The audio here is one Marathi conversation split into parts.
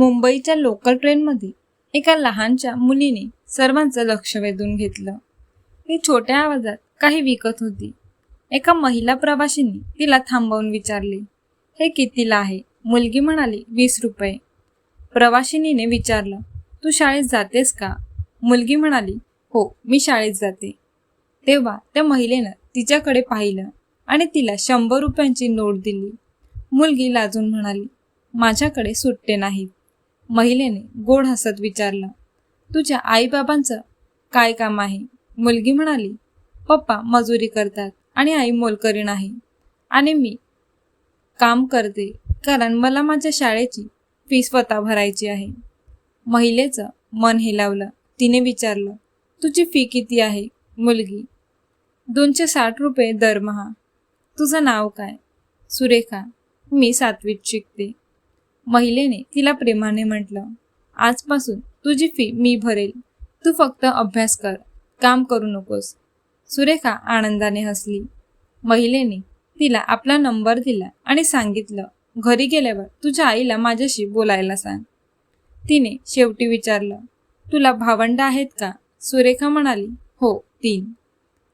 मुंबईच्या लोकल ट्रेनमध्ये एका लहानच्या मुलीने सर्वांचं लक्ष वेधून घेतलं. ती छोट्या आवाजात काही विकत होती. एका महिला प्रवाशीने तिला थांबवून विचारले हे कितीला आहे? मुलगी म्हणाली वीस रुपये. प्रवाशिनीने विचारलं तू शाळेत जातेस का? मुलगी म्हणाली हो मी शाळेत जाते. तेव्हा त्या महिलेनं तिच्याकडे पाहिलं आणि तिला शंभर रुपयांची नोट दिली. मुलगी लाजून म्हणाली माझ्याकडे सुट्टे नाहीत. महिलेने गोड हसत विचारलं तुझ्या आईबाबांचं काय काम आहे? मुलगी म्हणाली पप्पा मजुरी करतात आणि आई मोलकरीण आहे आणि मी काम करते कारण मला माझ्या शाळेची फी स्वतः भरायची आहे. महिलेचं मन हेलावलं. तिने विचारलं तुझी फी किती आहे मुलगी? दोनशे साठ रुपये दरमहा. तुझं नाव काय? सुरेखा. मी सातवीत शिकते. महिलेने तिला प्रेमाने म्हटलं आजपासून तुझी फी मी भरेल. तू फक्त अभ्यास कर. काम करू नकोस. सुरेखा आनंदाने हसली. महिलेने तिला आपला नंबर दिला आणि सांगितलं घरी गेल्यावर तुझ्या आईला माझ्याशी बोलायला सांग. तिने शेवटी विचारलं तुला भावंड आहेत का? सुरेखा म्हणाली हो तीन.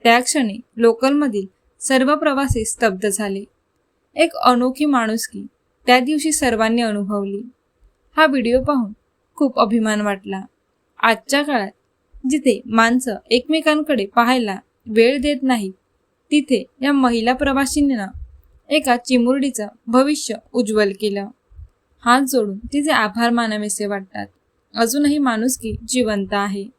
त्या क्षणी लोकलमधील सर्व प्रवासी स्तब्ध झाले. एक अनोखी माणुसकी त्या दिवशी सर्वांनी अनुभवली. हा व्हिडिओ पाहून खूप अभिमान वाटला. आजच्या काळात जिथे माणसं एकमेकांकडे पाहायला वेळ देत नाही तिथे या महिला प्रवाशींना एका चिमुरडीचं भविष्य उज्ज्वल केलं. हात जोडून तिचे आभार मानावेसे वाटतात. अजूनही माणुसकी जिवंत आहे.